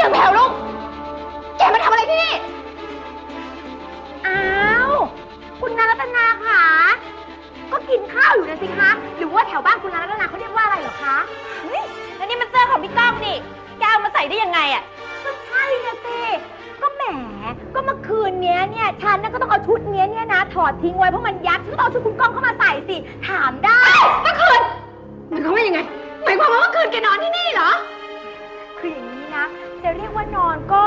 นางแผวลูก แกมาทำอะไรที่นี่ อ้าว คุณนารัตนาค่ะก็กินข้าวอยู่นะสิคะ หรือว่าแถวบ้านคุณนารัตนาเขาเรียกว่าอะไรเหรอคะเฮ้ยแล้วนี่มันเสื้อของพี่ก้องนี่ แกเอามาใส่ได้ยังไงอะก็ใช่นะสิ ก็แหม ก็เมื่อคืนเนี้ยเนี่ย ฉันน่ะก็ต้องเอาชุดเนี้ยเนี่ยนะถอดทิ้งไว้เพราะมันยับฉันก็ต้องเอาชุดคุณก้องเข้ามาใส่สิ ถามได้ เมื่อคืนมันเขามว่ายังไง หมายความว่าเมื่อคืนแกนอนที่นี่เหรอคืออย่างนี้นะ จะเรียกว่านอนก็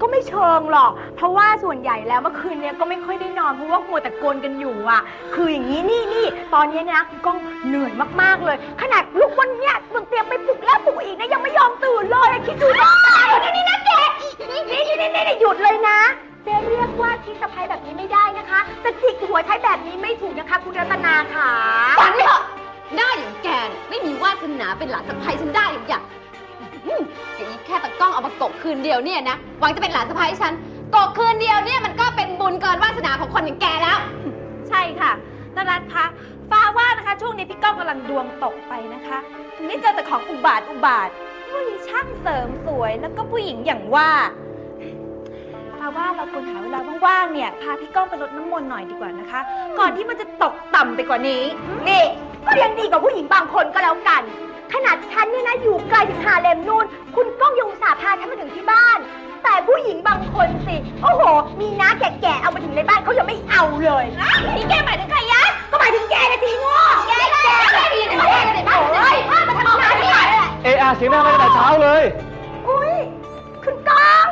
ก็ไม่เชิงหรอก เพราะว่าส่วนใหญ่แล้วเมื่อคืนเนี้ยก็ไม่ค่อยได้นอนเพราะว่ามัวแต่กลนกันอยู่อะ คืออย่างนี้นี่นี่ตอนเนี้ยนะคุณก้องเหนื่อยมากๆเลย ขนาดลูกวันเนี้ยบนเตียงไปปลุกแล้วปลุกอีกนะยังไม่ยอมตื่นเลยอะคิดดูนะนี่นะแกนี่นี่นี่นี่นี่หยุดเลยนะจะเรียกว่าที่สะพายแบบนี้ไม่ได้นะคะจะจิกหัวใช้แบบนี้ไม่ถูกนะคะคุณรัตนาค่ะ ฝันไม่เหรอะหน้าอย่างแกน่ะไม่มีวาสนาเป็นหลานสะใภ้ฉันได้หรอกอย่าง อืมแกอีแค่ตะกล้องเอามากบคืนเดียวเนี่ยนะหวังจะเป็นหลานสะใภ้ฉันกบคืนเดียวเนี่ยมันก็เป็นบุญเกินวาสนาของคนอย่างแกแล้ว ใช่ค่ะนรัตน์คะฟ้าว่านะคะ ช่วงนี้พี่ก้องกำลังดวงตกไปนะคะถึงได้เจอแต่ของอุบาทอุบาทผู้หญิงช่างเสริมสวยแล้วก็ผู้หญิงอย่างว่าฟ้าว่าเราควรหาเวลาว่างๆเนี่ย พาพี่ก้องไปรดน้ำมนต์หน่อยดีกว่านะคะ ก่อนที่มันจะตกต่ำไปกว่านี้นี่ก็ยังดีกว่าผู้หญิงบางคนก็แล้วกัน ขนาดฉันเนี่ยนะอยู่ไกลถึงฮาเลมนู่น คุณก้องยังอุตส่าห์พาฉันมาถึงที่บ้าน แต่ผู้หญิงบางคนสิ โอ้โห มีน้าแก่ๆเอามาถึงในบ้านเขายังไม่เอาเลยนี่แกหมายถึงใครยะก็หมายถึงแกนะทีโง่แกแกแกดีในบ้านในบ้านเฮ้ยมาทำงานที่ไหนอะเออาเสียงดังมาตั้งแต่เช้าเลย อุ้ยคุณก้อง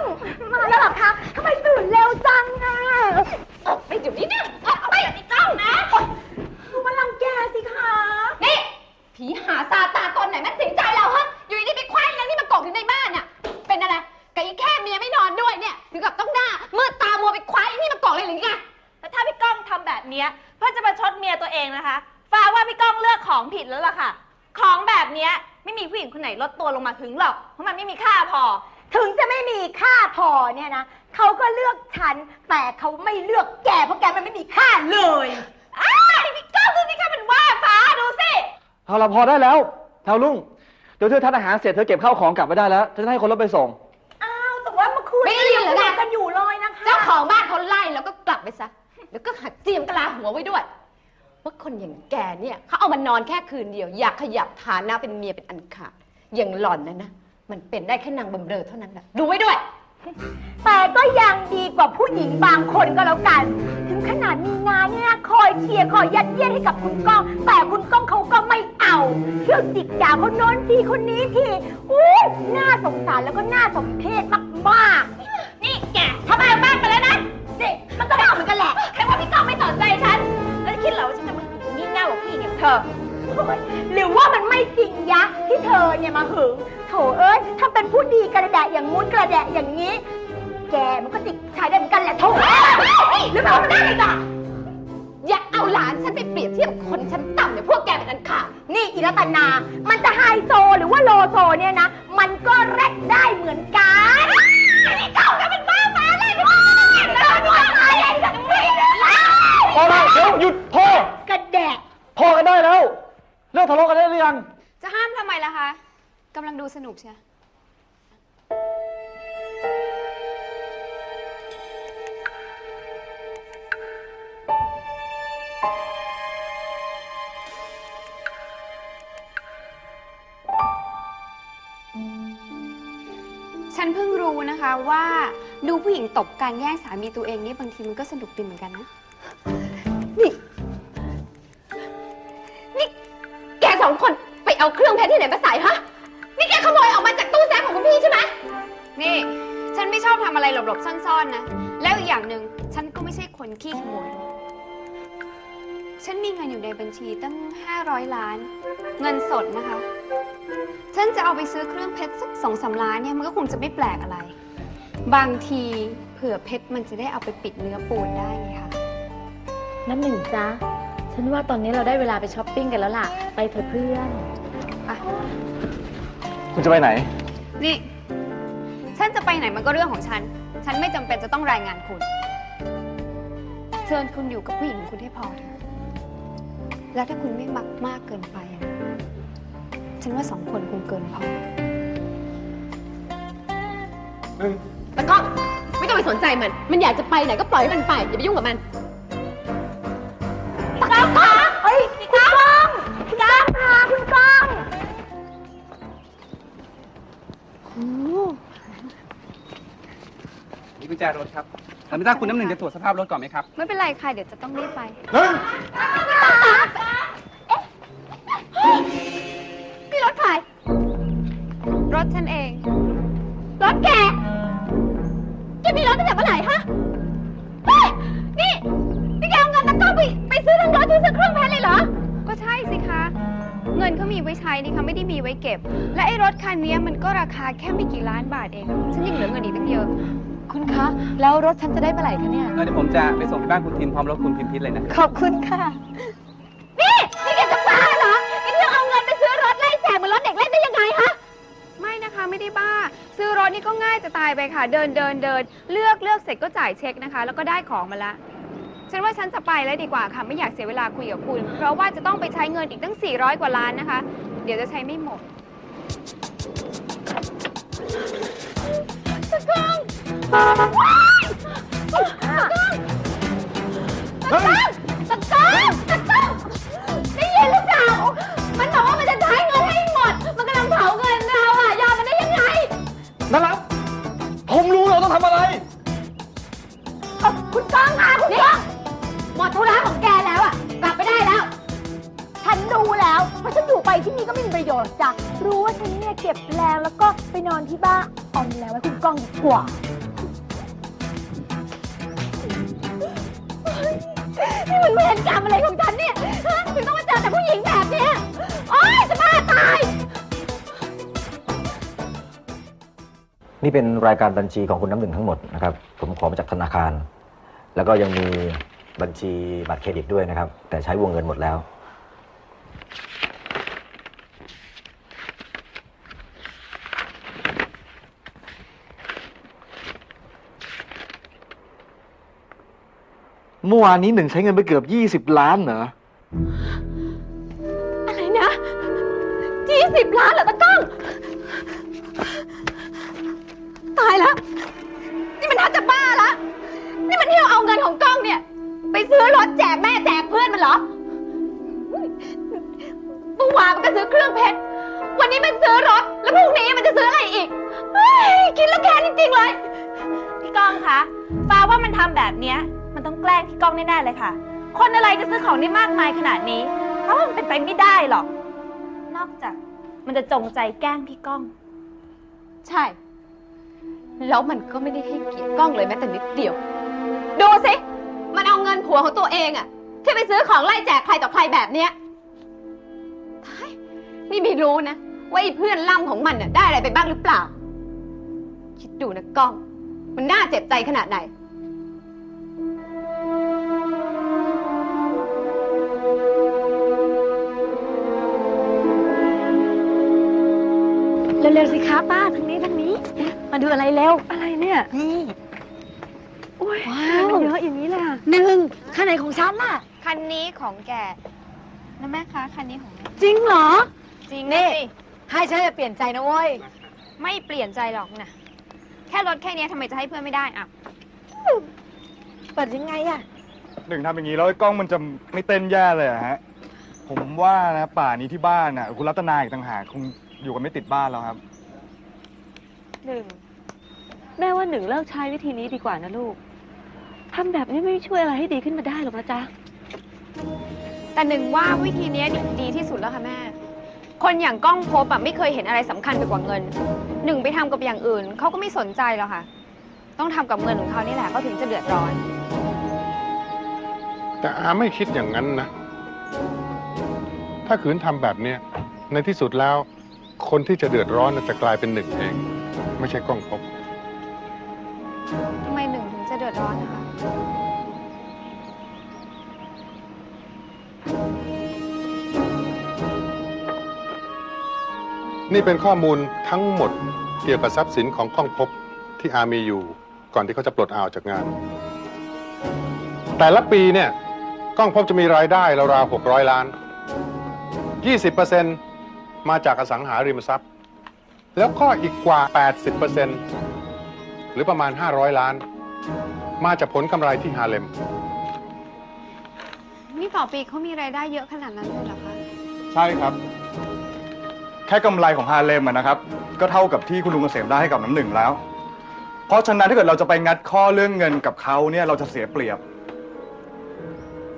มาแล้วเหรอคะทำไมตื่นเร็วจังอะไปเดี๋ยวนี้นะเอาไปกับพี่ก้องนะดูมาลังแกสิคะนี่ ผีหาซาตานตนไหนมันสิงใจเราฮะ อยู่ดีๆไปคว้าอีนางนี่มากกถึงในบ้านน่ะ เป็นอะไรกับอีแค่เมียไม่นอนด้วยเนี่ย ถึงกับต้องหน้ามืดตามัวไปคว้าอีนี่มากกเลยหรือไง แล้วถ้าพี่ก้องทำแบบเนี้ยเพื่อจะมาชดเมียตัวเองนะคะฟ้าว่าพี่ก้องเลือกของผิดแล้วล่ะค่ะ ของแบบเนี้ยไม่มีผู้หญิงคนไหนลดตัวลงมาถึงหรอก เพราะมันไม่มีค่าพอ ถึงจะไม่มีค่าพอเนี่ยนะเขาก็เลือกฉัน แต่เขาไม่เลือกแกเพราะแกมันไม่มีค่าเลย อ้าวพี่ก้องดูสิคะมันว่าฟ้าดูสิ เอาละพอได้แล้วแถวลุงเดี๋ยวเธอทานอาหารเสร็จเธอเก็บข้าวของกลับไปได้แล้วฉันจะให้คนรถไปส่ง อ้าวแต่ว่าเมื่อคืนไม่ได้ยินเหรอคุนะยกันอยู่เลยนะคะเจ้าของบ้านเขาไล่แล้วก็กลับไปซะ แล้วก็หัดเจียมกะลาหัวไว้ด้วย ว่าคนอย่างแกเนี่ยเขาเอามานอนแค่คืนเดียว อยากขยับฐานะเป็นเมียเป็นอันขาดอย่างหล่อนนะนะ มันเป็นได้แค่นางบำเรอเท่านั้นแหละดูไว้ด้วย แต่ก็ยังดีกว่าผู้หญิงบางคนก็แล้วกัน ถึงขนาดมีงานเนี่ยนะคอยเชียร์คอยยัดเยียดให้กับคุณก้อง แต่คุณก้องเขาก็ไม่เอาเที่ยวจิกด่าคนโน้นทีคนนี้ทีอู้น่าสงสารแล้วก็น่าสมเพชมากๆ นี่แกทำไมเอาบ้านไปแล้วนะนี่มันก็ไม่เอาเหมือนกันแหละแค่ว่าพี่ก้องไม่สนใจฉัน แล้วคิดเหรอว่าฉันจะมาถึงงี่เง่ากับผู้หญิงอย่างเธอ หรือว่ามันไม่จริงยะที่เธอเนี่ยมาหึงโถเอ้ยถ้าเป็นผู้ดีกระแดะอย่างงู้นกระแดะอย่างนี้ แกมันก็จิกชายได้เหมือนกันแหละโถหรือเปล่ามันได้อีกอะอย่าเอาหลานฉันไปเปรียบเทียบกับคนชั้นต่ำอย่างพวกแกเป็นอันขาดนี่อิรัตนา มันจะไฮโซหรือว่าโลโซเนี่ยนะ มันก็แรดได้เหมือนกัน สนุกเชียวฉันเพิ่งรู้นะคะว่าดูผู้หญิงตบการแย่งสามีตัวเองนี่บางทีมันก็สนุกดีเหมือนกันนะ ไม่ใช่คนขี้ขโมยด้วยฉันมีเงินอยู่ในบัญชีตั้ง 500 ล้าน เงินสดนะคะ ฉันจะเอาไปซื้อเครื่องเพชรสักสองสาล้านเนี่ยมันก็คงจะไม่แปลกอะไร บางทีเผื่อเพชรมันจะได้เอาไปปิดเนื้อปูนได้ไงคะน้ำหนึ่งจ้าฉันว่าตอนนี้เราได้เวลาไปช้อปปิ้งกันแล้วล่ะ ไปเถอะเพื่อนคุณจะไปไหน นี่ ฉันจะไปไหนมันก็เรื่องของฉัน ฉันไม่จำเป็นจะต้องรายงานคุณเชิญคุณอยู่กับผู้หญิงของคุณให้พอเถอะ แล้วถ้าคุณไม่มักมากเกินไปอะฉันว่าสองคนคงเกินพอแล้วก็ไม่ต้องไปสนใจมัน มันอยากจะไปไหนก็ปล่อยให้มันไป อย่าไปยุ่งกับมันตะก้องคะเฮ้ยคุณก้องคุณก้องค่ะคุณก้องนี่กุญแจรถครับ แต่ไม่ทราบคุณน้ำหนึ่งจะตรวจสภาพรถก่อนไหมครับ ไม่เป็นไรค่ะ เดี๋ยวจะต้องรีบไปนี่รถใครรถฉันเอง รถแก แกมีรถตั้งแต่เมื่อไหร่ฮะ เฮ้ย นี่นี่แกเอาเงินตะกร้อไปไปซื้อทั้งรถที่ซื้อเครื่องเพชรเลยเหรอ ก็ใช่สิคะ เงินเขามีไว้ใช้นี่คะไม่ได้มีไว้เก็บ และไอ้รถคันนี้มันก็ราคาแค่ไม่กี่ล้านบาทเอง ฉันยังเหลือเงินอีกตั้งเยอะ คุณคะ แล้วรถฉันจะได้เมื่อไหร่คะเนี่ยเดี๋ยวผมจะไปส่งที่บ้านคุณทิมพร้อมรถคุณพิมพิษเลยนะครับ ขอบคุณค่ะ นี่นี่แกจะบ้าเหรอแกจะเอาเงินไปซื้อรถไล่แจกเหมือนรถเด็กเล่นได้ยังไงฮะ ไม่นะคะไม่ได้บ้า ซื้อรถนี่ก็ง่ายจะตายไปค่ะ เดินเดินเดินเลือกเลือกเสร็จก็จ่ายเช็คนะคะ แล้วก็ได้ของมาละฉันว่าฉันจะไปแล้วดีกว่าค่ะไม่อยากเสียเวลาคุยกับคุณ เพราะว่าจะต้องไปใช้เงินอีกตั้ง 400 กว่าล้านนะคะ เดี๋ยวจะใช้ไม่หมด ¡Ah! นี่เป็นรายการบัญชีของคุณน้ำหนึ่งทั้งหมดนะครับ ผมขอมาจากธนาคาร แล้วก็ยังมีบัญชีบัตรเครดิตด้วยนะครับ แต่ใช้วงเงินหมดแล้ว เมื่อวานนี้หนึ่งใช้เงินไปเกือบยี่สิบล้านเหรอ อะไรนะยี่สิบล้านเหรอตะายแล้ว นี่มันน่าจะบ้าละ นี่มันเที่ยวเอาเงินของก้องเนี่ย ไปซื้อรถแจกแม่แจกเพื่อนมันเหรอเมื่อวานมันก็ซื้อเครื่องเพชร วันนี้มันซื้อรถ แล้วพรุ่งนี้มันจะซื้ออะไรอีกเฮ้ยคิดแล้วแค้นจริงๆเลย พี่ก้องคะฟ้าว่ามันทำแบบเนี้ย มันต้องแกล้งพี่ก้องแน่ๆเลยค่ะ คนอะไรจะซื้อของได้มากมายขนาดนี้เพราะว่ามันเป็นไปไม่ได้หรอก นอกจากมันจะจงใจแกล้งพี่ก้อง ใช่ แล้วมันก็ไม่ได้ให้เกียรติกล้องเลยแม้แต่นิดเดียว ดูสิ มันเอาเงินผัวของตัวเองอะที่ไปซื้อของไล่แจกใครต่อใครแบบเนี้ยตายนี่ไม่รู้นะ ว่าไอ้เพื่อนล่ำของมันน่ะได้อะไรไปบ้างหรือเปล่า คิดดูนะกล้อง มันน่าเจ็บใจขนาดไหน เร็วๆสิคะป้าทางนี้ทางนี้ มาดูอะไรเร็ว อะไรเนี่ย นี่ว้าวเยอะอย่างนี้เลยอะหนึ่งข้างไหนของฉันล่ะ คันนี้ของแกนะแม่คะคันนี้ของแม่จริงเหรอ จริงนี่สิให้ฉันจะเปลี่ยนใจนะเว้ย ไม่เปลี่ยนใจหรอกนะแค่รถแค่นี้ทำไมจะให้เพื่อนไม่ได้อะเปิดยังไงอะหนึ่งทำอย่างนี้แล้วไอ้กล้องมันจะไม่เต้นแย่เลยอะฮะ ผมว่านะป่านี้ที่บ้านน่ะคุณรัตนาอีกต่างหากคงอยู่กันไม่ติดบ้านแล้วครับ หนึ่ง แม่ว่าหนึ่งเลิกใช้วิธีนี้ดีกว่านะลูกทำแบบนี้ไม่ช่วยอะไรให้ดีขึ้นมาได้หรอกนะจ๊ะ แต่หนึ่งว่าวิธีเนี้ยดีที่สุดแล้วค่ะแม่ คนอย่างก้องพบอะไม่เคยเห็นอะไรสำคัญไปกว่าเงิน หนึ่งไปทำกับอย่างอื่นเขาก็ไม่สนใจหรอกค่ะ ต้องทำกับเงินของเขานี่แหละเขาถึงจะเดือดร้อน แต่อาไม่คิดอย่างนั้นนะ ถ้าขืนทำแบบเนี้ยในที่สุดแล้ว คนที่จะเดือดร้อนน่ะจะกลายเป็นหนึ่งเอง ไม่ใช่กล้องพบทำไมหนึ่งถึงจะเดือดร้อนนะคะ นี่เป็นข้อมูลทั้งหมดเกี่ยวกับทรัพย์สินของกล้องพบที่อามีอยู่ ก่อนที่เขาจะปลดอาออกจากงาน แต่ละปีเนี่ยกล้องพบจะมีรายได้ราวๆ600ล้าน 20%มาจากอสังหาริมทรัพย์ แล้วก็อีกกว่า 80%จหรือประมาณ 500 ล้าน มาจากผลกำไรที่ฮาเลม นี่ต่อปีเขามีรายได้เยอะขนาดนั้นเลยเหรอคะ ใช่ครับ แค่กำไรของฮาเลมอะนะครับ ก็เท่ากับที่คุณลุงเกษมได้ให้กับน้ำหนึ่งแล้ว เพราะฉะนั้นถ้าเกิดเราจะไปงัดข้อเรื่องเงินกับเขาเนี่ยเราจะเสียเปรียบ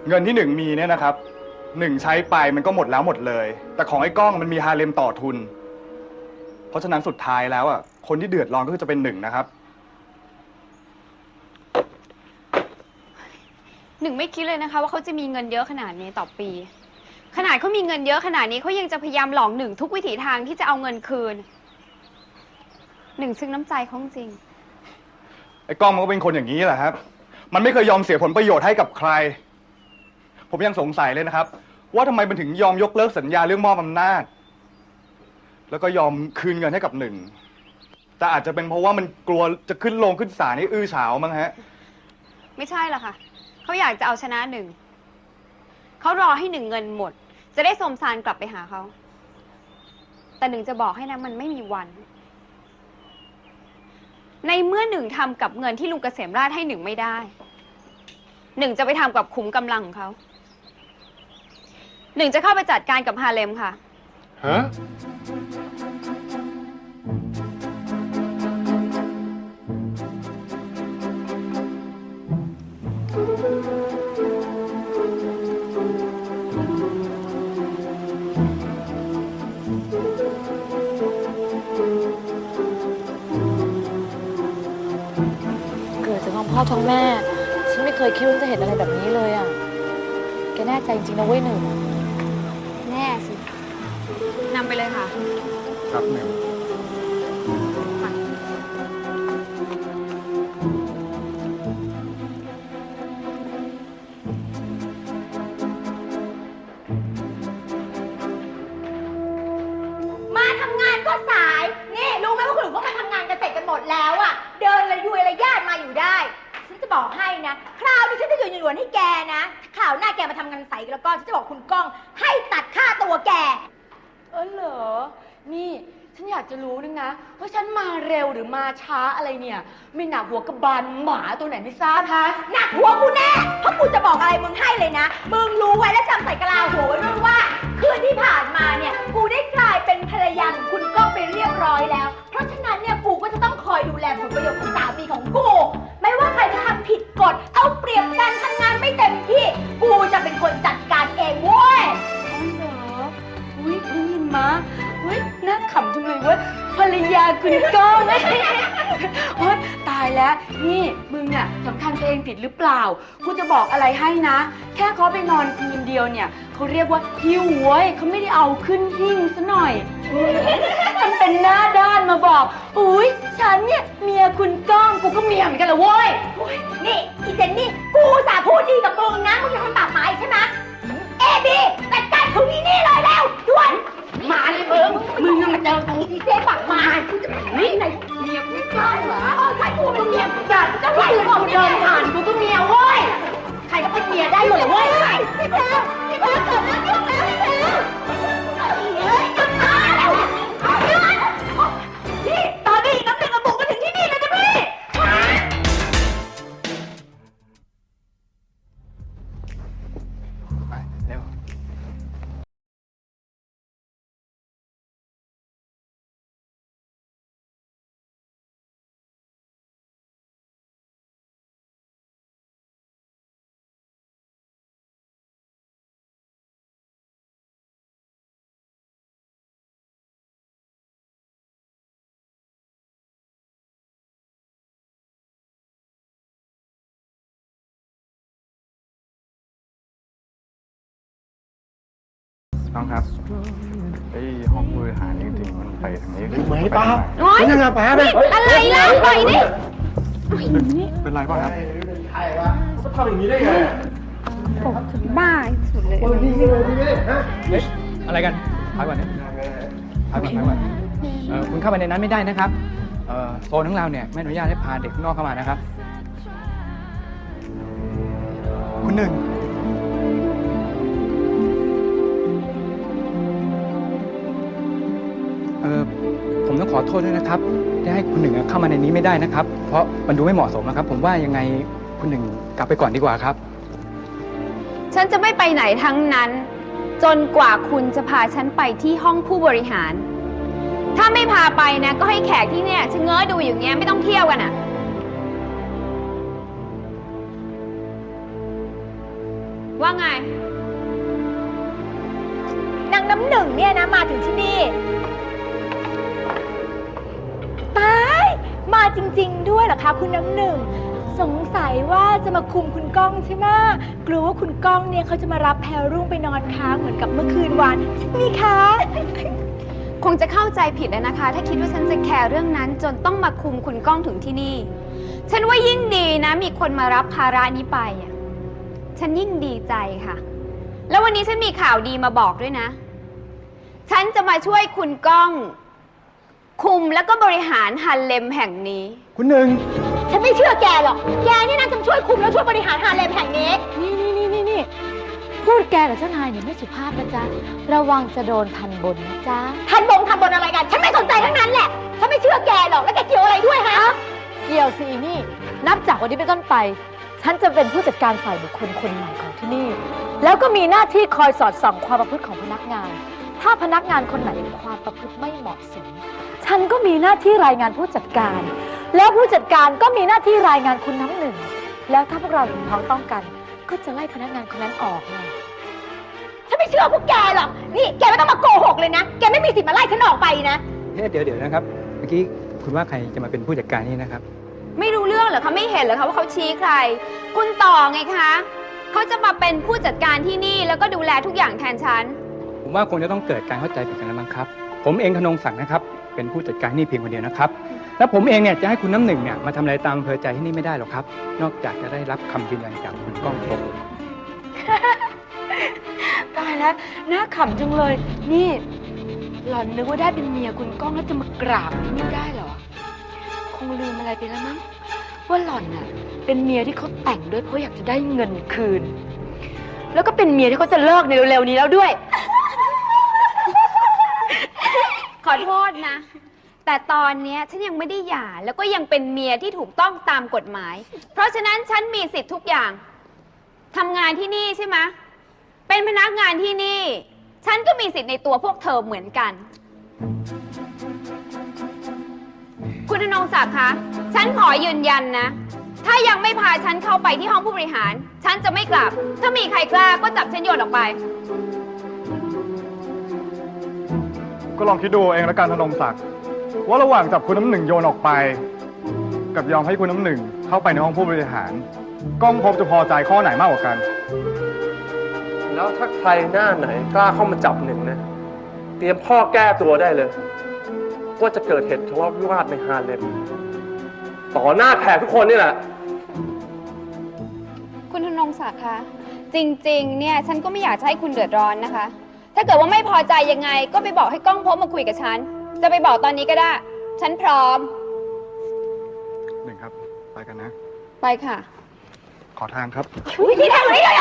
เงินที่หนึ่งมีเนี่ยนะครับหนึ่งใช้ไปมันก็หมดแล้วหมดเลย แต่ของไอ้กล้องมันมีฮาเลมต่อทุน เพราะฉะนั้นสุดท้ายแล้วอะคนที่เดือดร้อนก็คือจะเป็นหนึ่งนะครับ หนึ่งไม่คิดเลยนะคะว่าเขาจะมีเงินเยอะขนาดนี้ต่อปี ขนาดเขามีเงินเยอะขนาดนี้เขายังจะพยายามหลอกหนึ่งทุกวิถีทางที่จะเอาเงินคืน หนึ่งซึ้งน้ำใจเขาจริง ไอ้กล้องมันก็เป็นคนอย่างนี้แหละครับ มันไม่เคยยอมเสียผลประโยชน์ให้กับใคร ผมยังสงสัยเลยนะครับ ว่าทำไมมันถึงยอมยกเลิกสัญญาเรื่องมอบอำนาจ แล้วก็ยอมคืนเงินให้กับหนึ่ง แต่อาจจะเป็นเพราะว่ามันกลัวจะขึ้นลงขึ้นศาลให้อื้อฉาวมั้งฮะๆไม่ใช่หรอกค่ะ เขาอยากจะเอาชนะหนึ่ง เขารอให้หนึ่งเงินหมด จะได้สมสารกลับไปหาเขา แต่หนึ่งจะบอกให้นะมันไม่มีวัน ในเมื่อหนึ่งทำกับเงินที่ลุงเกษมราชให้หนึ่งไม่ได้ หนึ่งจะไปทำกับขุมกำลังของเขา หนึ่งจะเข้าไปจัดการกับฮาเลมค่ะ ฮะ เกิดจากท้องพ่อท้องแม่ ฉันไม่เคยคิดว่าจะเห็นอะไรแบบนี้เลยอะ แกแน่ใจจริงๆนะเว้ยหนึ่ง แน่สิ นำไปเลยค่ะ ครับหนึ่ง นี้ฉันจะอยู่ในหลวนให้แกนะคราวหน้าแกมาทำงานใสแล้วก็ฉันจะบอกคุณก้อง ให้ตัดค่าตัวแก เออเหรอ นี่ ฉันอยากจะรู้นึงนะ ว่าฉันมาเร็วหรือมาช้าอะไรเนี่ย ไม่หนักหัวกระบาลหมาตัวไหนไม่ทราบฮะหนักหัวกูแน่ เพราะกูจะบอกอะไรมึงให้เลยนะ มึงรู้ไว้และจำใส่กะลาหัวไว้ด้วยว่า คืนที่ผ่านมาเนี่ย กูได้กลายเป็นภรรยาของคุณก้องไปเรียบร้อยแล้ว เพราะฉะนั้นเนี่ยกูก็จะต้องคอยดูแลผลประโยชน์ของสามีของกู ไม่ว่าใครจะ ทำผิดเอาเปรียบกันทำงานไม่เต็มที่ กูจะเป็นคนจัดการเองเว้ย อ๋อเหรออุ้ยได้ยินมา้ยน่าขำจังเลยเว้ยภรรยาคุณก้องโอ๊ยตายแล้ว นี่มึงเนี่ยสำคัญตัวเองผิดหรือเปล่ากูจะบอกอะไรให้นะ แค่เขาไปนอนคืนเดียวเนี่ยเขาเรียกว่าหิวเว้ยเขาไม่ได้เอาขึ้นหิ้งซะหน่อยมันเป็นหน้าด้านมาบอก อุ้ยฉันเนี่ยเมียคุณก้องกูก็เมียเหมือนกันเหรอเว้ยนี่อีเจนนี่กูสาพูดดีกับมึงนะมึงจะทำปากหมายใช่ไหมเอบีจัดการคุณนี่นี่เลยแล้วด่วน มาเลยมึง มึงมาเจอกูอีเจ๊ปากมายกูจะไปไหนไหนเมียไม่กล้าเหรอเออใช่กูเป็นเมียจัดจะไม่บอกเดินผ่านกูก็เมียเว้ย ใครก็เป็นเมียได้หมดเลยเว้ยพี่เพรพี่แพรเกิดเรื่อง น้องครับไอ้ห้องบริหารจริงๆมันไปทางนี้ไหมป้าโอ๊ยเป็นยังไงป้าเนี่ยอะไรล่ะปล่อยดิเป็นไรป่ะครับบ้าสุดเลยอะไรกันพักก่อนนะพักก่อนพักก่อนเอ่อคุณเข้าไปในนั้นไม่ได้นะครับเอ่อโซนของเราเนี่ยไม่อนุญาตให้พาเด็กข้างนอกเข้ามานะครับ คุณหนึ่ง เออผมต้องขอขอโทษด้วยนะครับ ที่ให้คุณหนึ่งเข้ามาในนี้ไม่ได้นะครับ เพราะมันดูไม่เหมาะสมนะครับ ผมว่ายังไงคุณหนึ่งกลับไปก่อนดีกว่าครับ ฉันจะไม่ไปไหนทั้งนั้น จนกว่าคุณจะพาฉันไปที่ห้องผู้บริหาร ถ้าไม่พาไปนะ ก็ให้แขกที่เนี่ยชะเง้อดูอย่างเงี้ยไม่ต้องเที่ยวกันอะว่าไง นางน้ำหนึ่งเนี่ยนะมาถึงที่นี่ มาจริง ๆ ด้วยเหรอคะคุณน้ำหนึ่ง สงสัยว่าจะมาคุมคุณก้องใช่ไหมกลัวว่าคุณก้องเนี่ยเขาจะมารับแพรรุ่งไปนอนค้างเหมือนกับเมื่อคืนวานใช่ไหมคะ คงจะเข้าใจผิดแล้วนะคะ ถ้าคิดว่าฉันจะแคร์เรื่องนั้น จนต้องมาคุมคุณก้องถึงที่นี่ ฉันว่ายิ่งดีนะ มีคนมารับภาระนี้ไปอะฉันยิ่งดีใจค่ะ แล้ววันนี้ฉันมีข่าวดีมาบอกด้วยนะ ฉันจะมาช่วยคุณก้อง คุมแล้วก็บริหารฮันเลมแห่งนี้ คุณหนึ่งฉันไม่เชื่อแกหรอก แกนี่นะจะมาช่วยคุมและช่วยบริหารฮาเลมแห่งนี้ นี่นี่นี่นี่นี่พูดแกกับเจ้านายเนี่ยไม่สุภาพนะจ๊ะ ระวังจะโดนทันบนนะจ๊ะทันบงทันบนอะไรกัน ฉันไม่สนใจทั้งนั้นแหละ ฉันไม่เชื่อแกหรอก แล้วแกเกี่ยวอะไรด้วยฮะ เกี่ยวสินี่ นับจากวันนี้เป็นต้นไป ฉันจะเป็นผู้จัดการฝ่ายบุคคลคนใหม่ของที่นี่ แล้วก็มีหน้าที่คอยสอดส่องความประพฤติของพนักงาน ถ้าพนักงานคนไหนมีความประพฤติไม่เหมาะสม ฉันก็มีหน้าที่รายงานผู้จัดการ แล้วผู้จัดการก็มีหน้าที่รายงานคุณน้ำหนึ่ง แล้วถ้าพวกเราเห็นพ้องต้องกัน ก็จะไล่พนักงานคนนั้นออกไงฉันไม่เชื่อพวกแกหรอก นี่แกไม่ต้องมาโกหกเลยนะ แกไม่มีสิทธิ์มาไล่ฉันออกไปนะเอ๊ะเดี๋ยวเดี๋ยวนะครับ เมื่อกี้คุณว่าใครจะมาเป็นผู้จัดการนี่นะครับ ไม่รู้เรื่องเหรอคะไม่เห็นเหรอคะว่าเขาชี้ใคร คุณต่อไงคะเขาจะมาเป็นผู้จัดการที่นี่แล้วก็ดูแลทุกอย่างแทนฉัน ผมว่าคงจะต้องเกิดการเข้าใจผิดกันแล้วมั้งครับ ผมเองธนงศักดิ์นะครับ เป็นผู้จัดการนี่เพียงคนเดียวนะครับ แล้วผมเองเนี่ยจะให้คุณน้ำหนึ่งเนี่ยมาทำอะไรตามอำเภอใจที่นี่ไม่ได้หรอกครับ นอกจากจะได้รับคำยืนยันจากคุณก้องพบตายแล้วน่าขำจังเลย นี่ หล่อนนึกว่าได้เป็นเมียคุณก้องแล้วจะมากราบที่นี่ได้เหรอ คงลืมอะไรไปแล้วมั้งว่าหล่อนน่ะ เป็นเมียที่เขาแต่งด้วยเพราะอยากจะได้เงินคืน แล้วก็เป็นเมียที่เขาจะเลิกในเร็วๆนี้แล้วด้วย ข อโทษนะ แต่ตอนเนี้ยฉันยังไม่ได้หย่าแล้วก็ยังเป็นเมียที่ถูกต้องตามกฎหมาย เพราะฉะนั้นฉันมีสิทธิ์ทุกอย่างทำงานที่นี่ใช่ไหมเป็นพนักงานที่นี่ ฉันก็มีสิทธิ์ในตัวพวกเธอเหมือนกัน คุณธนงศักดิ์คะฉันขอยืนยันนะ ถ้ายังไม่พาฉันเข้าไปที่ห้องผู้บริหาร ฉันจะไม่กลับ ถ้ามีใครกล้าก็จับฉันโยนออกไป ก็ลองคิดดูเองแล้วกันธนงศักดิ์ว่าระหว่างจับคุณน้ำหนึ่งโยนออกไป กับยอมให้คุณน้ำหนึ่งเข้าไปในห้องผู้บริหารก้องพบจะพอใจข้อไหนมากกว่ากัน แล้วถ้าใครหน้าไหนกล้าเข้ามาจับหนึ่งนะ เตรียมพ่อแก้ตัวได้เลยว่าจะเกิดเหตุทะเลาะวิวาทในฮาเลมต่อหน้าแขกทุกคนนี่แหละ คุณธนงศักดิ์คะ จริงๆ เนี่ย ฉันก็ไม่อยากจะให้คุณเดือดร้อนนะคะ ถ้าเกิดว่าไม่พอใจยังไง ก็ไปบอกให้กล้องพบมาคุยกับฉัน จะไปบอกตอนนี้ก็ได้ ฉันพร้อม หนึ่งครับ ไปกันนะ ไปค่ะขอทางครับที่ทำอะไรกัน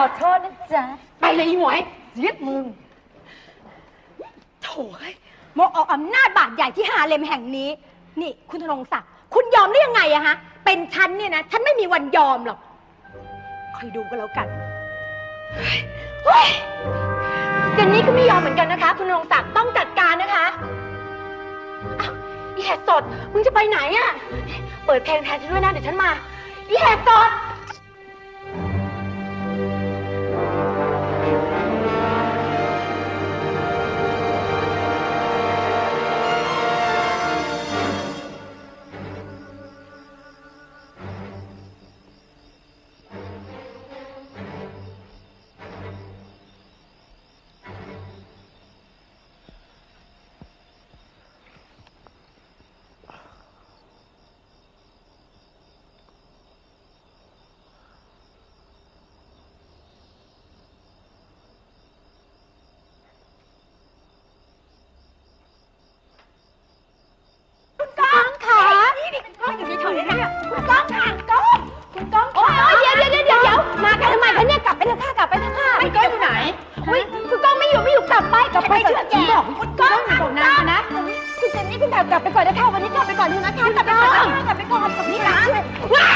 ขอโทษนะจ๊ะ ไปเลยอีหมวยเรียกมึงโถ่เอ้ยโมเอาอำนาจบาดใหญ่ที่ฮาเลมแห่งนี้ นี่คุณธนงศักดิ์คุณยอมได้ยังไงอะฮะ เป็นฉันเนี่ยนะ ฉันไม่มีวันยอมหรอก คอยดูก็แล้วกันเฮ้ย เฮ้ยเจนนี่ก็ไม่ยอมเหมือนกันนะคะ คุณรงศักดิ์ต้องจัดการนะคะอ้าวอีแหกสด มึงจะไปไหนอะเปิดเพลงแทนฉันด้วยนะ เดี๋ยวฉันมา อีแหกสด กลับไปก่อนนะคะวันนี้กลับไปก่อนเถอะนะคะกลับไปก่อนนะคะกลับไปก่อนกับนี่นะว้า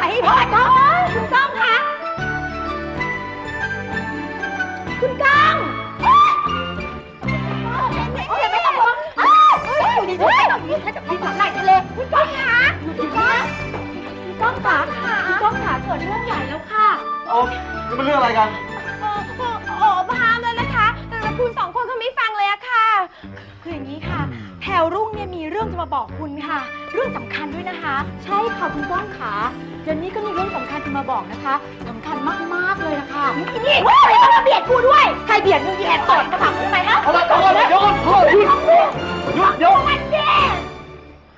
ไอ้พ้นเถอะคุณก้องคะคุณก้องโอ้ยไม่ต้องห่วงอยู่ดีๆแบบนี้แล้วจะไปไหนกันเลยคุณก้องคะคุณก้องคุณก้องขาคุณก้องขาเกิดเรื่องใหญ่แล้วค่ะเอานี่มันเรื่องอะไรกันโอ้โอ้โอ้พามเลยนะคะ แต่คุณสองคนเขาไม่ฟังเลยอะ มีเรื่องจะมาบอกคุณค่ะ เรื่องสำคัญด้วยนะคะ ใช่ค่ะคุณก้องขาเดี๋ยวนี้ก็มีเรื่องสำคัญจะมาบอกนะคะสำคัญมากๆเลยนะคะนี่ไม่ต้องมาเบียดกูด้วยใครเบียดมึงเบียดตดกระถางไปนะเอาละเอาละเดี๋ยวก่อนพ่อหยุดหยุดเดี๋ยวมันเด็ด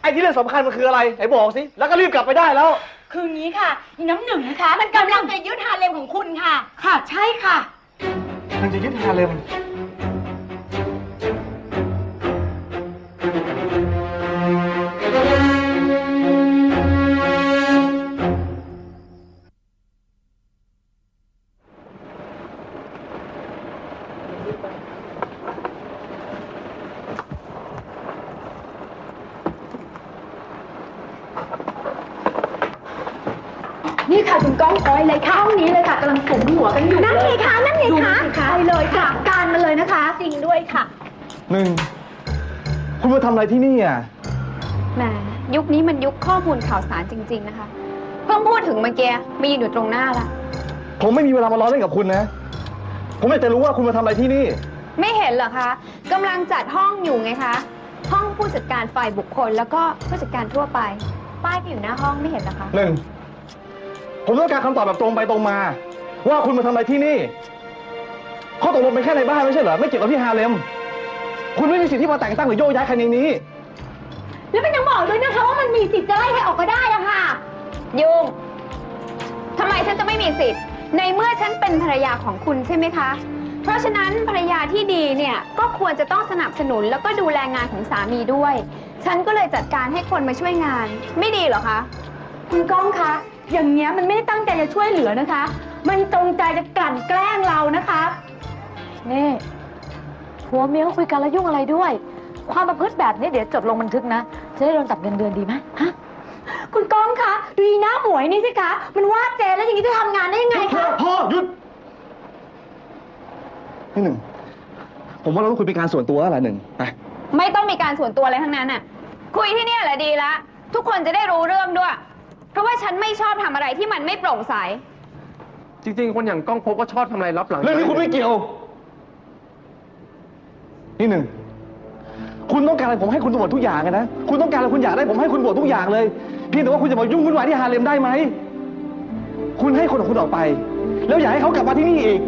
ไอ้ที่เรื่องสำคัญมันคืออะไรไหนบอกสิแล้วก็รีบกลับไปได้แล้ว คืออย่างนี้ค่ะอีน้ำหนึ่งนะคะ มันกำลังจะยึดฮาเลมของคุณค่ะ ค่ะใช่ค่ะ มันจะยึดฮาเลม หัวกันอยู่นั่นไงคะนั่นไงคะไปเลยค่ะการมาเลยนะคะ จริงด้วยค่ะหนึ่งคุณมาทำอะไรที่นี่อะแหมยุคนี้มันยุคข้อมูลข่าวสารจริง ๆ นะคะ เพิ่งพูดถึงเมื่อกี้มีอยู่ตรงหน้าละผมไม่มีเวลามาล้อเล่นกับคุณนะ ผมอยากจะรู้ว่าคุณมาทำอะไรที่นี่ ไม่เห็นเหรอคะกำลังจัดห้องอยู่ไงคะ ห้องผู้จัดการฝ่ายบุคคล แล้วก็ผู้จัดการทั่วไป ป้ายก็อยู่หน้าห้องไม่เห็นเหรอคะหนึ่งผมต้องการคำตอบแบบตรงไปตรงมา ว่าคุณมาทำอะไรที่นี่ข้อตกลงเป็นแค่ในบ้านไม่ใช่เหรอ ไม่เกี่ยวกับที่ฮาเลม คุณไม่มีสิทธิ์ที่มาแต่งตั้งหรือโยกย้ายใครในนี้ แล้วมันยังบอกด้วยนะคะว่ามันมีสิทธิ์จะไล่ให้ออกก็ได้อะค่ะ ยุงทำไมฉันจะไม่มีสิทธิ์ ในเมื่อฉันเป็นภรรยาของคุณใช่ไหมคะ เพราะฉะนั้นภรรยาที่ดีเนี่ยก็ควรจะต้องสนับสนุนแล้วก็ดูแลงานของสามีด้วย ฉันก็เลยจัดการให้คนมาช่วยงาน ไม่ดีเหรอคะ คุณก้องคะ อย่างเงี้ยมันไม่ได้ตั้งใจจะช่วยเหลือนะคะ มันจงใจจะกลั่นแกล้งเรานะคะนี่ผัวเมียเขาคุยกันแล้วยุ่งอะไรด้วย ความประพฤติแบบนี้เดี๋ยวจดลงบันทึกนะ จะได้โดนตัดเงินเดือนดีไหมฮะ คุณก้องคะดูอีหน้าหมวยนี่สิคะ มันว่าเจแล้วอย่างนี้จะทำงานได้ยังไงคะ พ่อหยุดนี่หนึ่ง ผมว่าเราต้องคุยเป็นการส่วนตัวแล้วล่ะหนึ่งไปไม่ต้องมีการส่วนตัวอะไรทั้งนั้นน่ะ คุยที่เนี่ยแหละดีละ ทุกคนจะได้รู้เรื่องด้วย เพราะว่าฉันไม่ชอบทำอะไรที่มันไม่โปร่งใส จริง ๆ คนอย่างก้องพบก็ชอบทำอะไรรับหลัง เรื่องนี้คุณไม่เกี่ยว นี่หนึ่ง คุณต้องการอะไรผมให้คุณหมดทุกอย่างอะนะ คุณต้องการอะไรคุณอยากได้ผมให้คุณหมดทุกอย่างเลย เพียงแต่ว่าคุณจะมายุ่งวุ่นวายที่ฮาเลมได้ไหม คุณให้คนของคุณออกไป แล้วอย่าให้เขากลับมาที่นี่อีก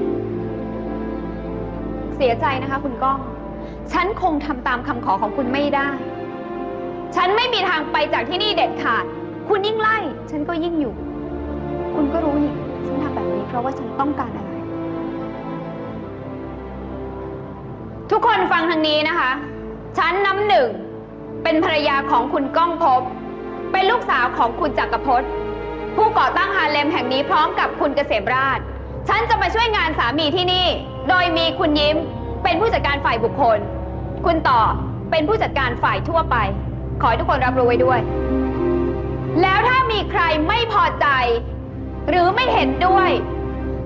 เสียใจนะคะคุณก้อง ฉันคงทำตามคำขอของคุณไม่ได้ ฉันไม่มีทางไปจากที่นี่เด็ดขาด คุณยิ่งไล่ ฉันก็ยิ่งอยู่ คุณก็รู้นี่ ฉันทำแบบนี้เพ ราะว่าฉันต้องการอะไร ทุกคนฟังทางนี้นะคะ ฉันน้ำหนึ่ง เป็นภรรยาของคุณก้องภพบเป็นลูกสาวของคุณจักรพจน์ ผู้ก่อตั้งฮาเลมแห่งนี้พร้อมกับคุณเกษมราช ฉันจะมาช่วยงานสามีที่นี่ โดยมีคุณยิ้ม เป็นผู้จัดการฝ่ายบุคคล คุณต่อเป็นผู้จัดการฝ่ายทั่วไป ขอให้ทุกคนรับรู้ไว้ด้วย แล้วถ้ามีใครไม่พอใจ หรือไม่เห็นด้วย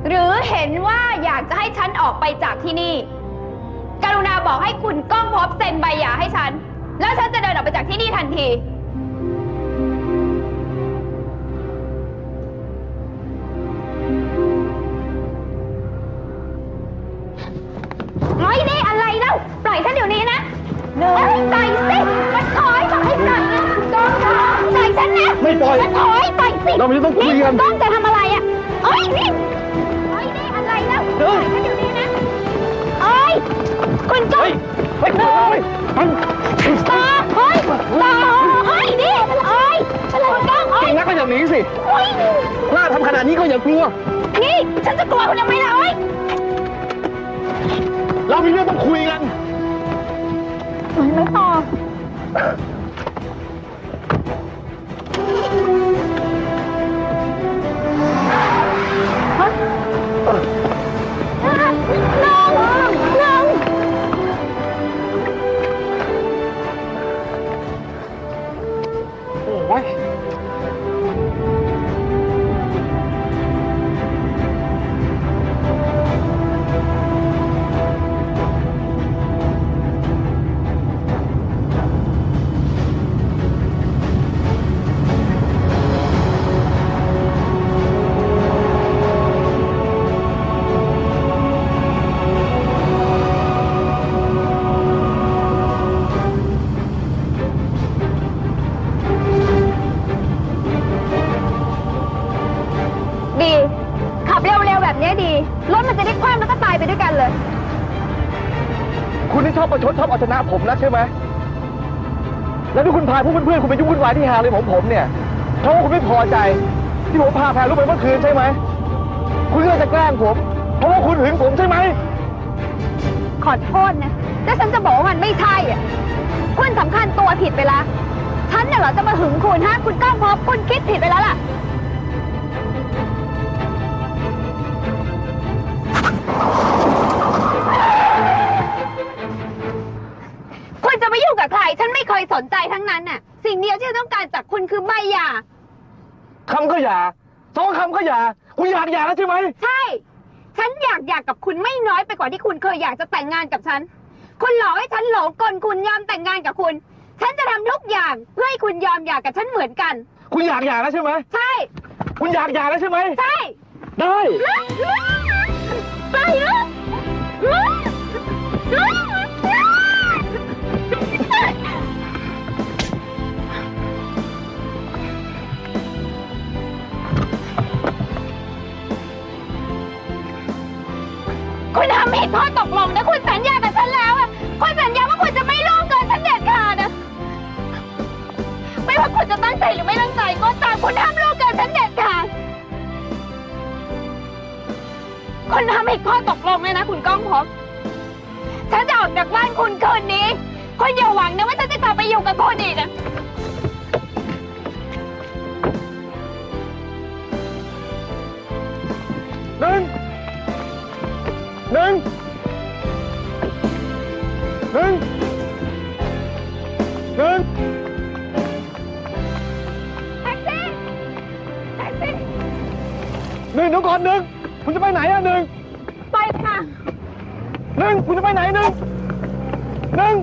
หรือเห็นว่าอยากจะให้ฉันออกไปจากที่นี่ กรุณาบอกให้คุณก้องพบเซ็นใบหย่าให้ฉัน แล้วฉันจะเดินออกไปจากที่นี่ทันทีเฮ้ยนี่อะไรเล่าปล่อยฉันเดี๋ยวนี้นะเฮ้ยปล่อยสิมันถอยบอกให้ปล่อยนะคุณก้องคะปล่อยฉันนะไม่ปล่อย มันถอยปล่อยสิเราไม่ต้องคุยกันคุณก้องจะทำอะไรอะเอ้ยนี่เฮ้ยนี่อะไร เล่าปล่อยฉันเดี๋ยวนี้นะเอ้ยคุณก้องเฮ้ยเฮ้ยเฮ้ยตาเฮ้ยตาเฮ้ยนี่เอ้ยอะไรคุณก้องเอ้เก่ยงนักก็อย่างนี้สิเฮ้ยกล้าทำขนาดนี้ก็อย่ากลัว นี่ฉันจะกลัวคุณทำไมล่ะเอ้ยเรามีเรื่องต้องคุยกันไม่ตอบ ผมนะใช่ไหม แล้วที่คุณพาพวกเพื่อนๆคุณไปยุ่งวุ่นวายที่ฮาเลยผมผมเนี่ย เพราะว่าคุณไม่พอใจ ที่ผมพาแพรลูกไปเมื่อคืนใช่ไหม คุณก็จะแกล้งผม เพราะว่าคุณหึงผมใช่ไหม ขอโทษนะแต่ฉันจะบอกว่ามันไม่ใช่อะคุณสำคัญตัวผิดไปละฉันเนี่ยเหรอจะมาหึงคุณฮะคุณก้องพบคุณคิดผิดไปแล้วล่ะ นไม่เคยสนใจทั้งนั้นน่ะ สิ่งเดียวที่ฉันต้องการจากคุณคือใบหย่า คำก็อย่าสองคำก็อย่า คุณอยากอย่าแล้วใช่ไหม ใช่ ฉันอยากอยากกับคุณไม่น้อยไปกว่าที่คุณเคยอยากจะแต่งงานกับฉัน คุณหลอกให้ฉันหลงกลคุณยอมแต่งงานกับคุณ ฉันจะทำทุกอย่างเพื่อให้คุณยอมอยากกับฉันเหมือนกัน คุณอยากอย่าแล้วใช่ไหม ใช่ คุณอยากอย่าแล้วใช่ไหม ใช่ ได้ ไปเลย คุณทำผิดข้อตกลงนะคุณสัญญากับฉันแล้วอะคุณสัญญาว่าคุณจะไม่ล่วงเกินฉันเด็ดขาดนะไม่ว่าคุณจะตั้งใจหรือไม่ตั้งใจก็ตามคุณห้ามล่วงเกินฉันเด็ดขาดคุณทำผิดข้อตกลงเลยนะ คุณก้องพบฉันจะออกจากบ้านคุณคืนนี้ คุณอย่าหวังนะว่าฉันจะกลับไปอยู่กับคุณอีกนะ หนึ่งหนึ่งหนึ่งแท็กซี่แท็กซี่หนึ่งเดี๋ยวก่อนหนึ่งคุณจะไปไหนอะหนึ่งไปค่ะหนึ่งคุณจะไปไหนหนึ่งหนึ่ง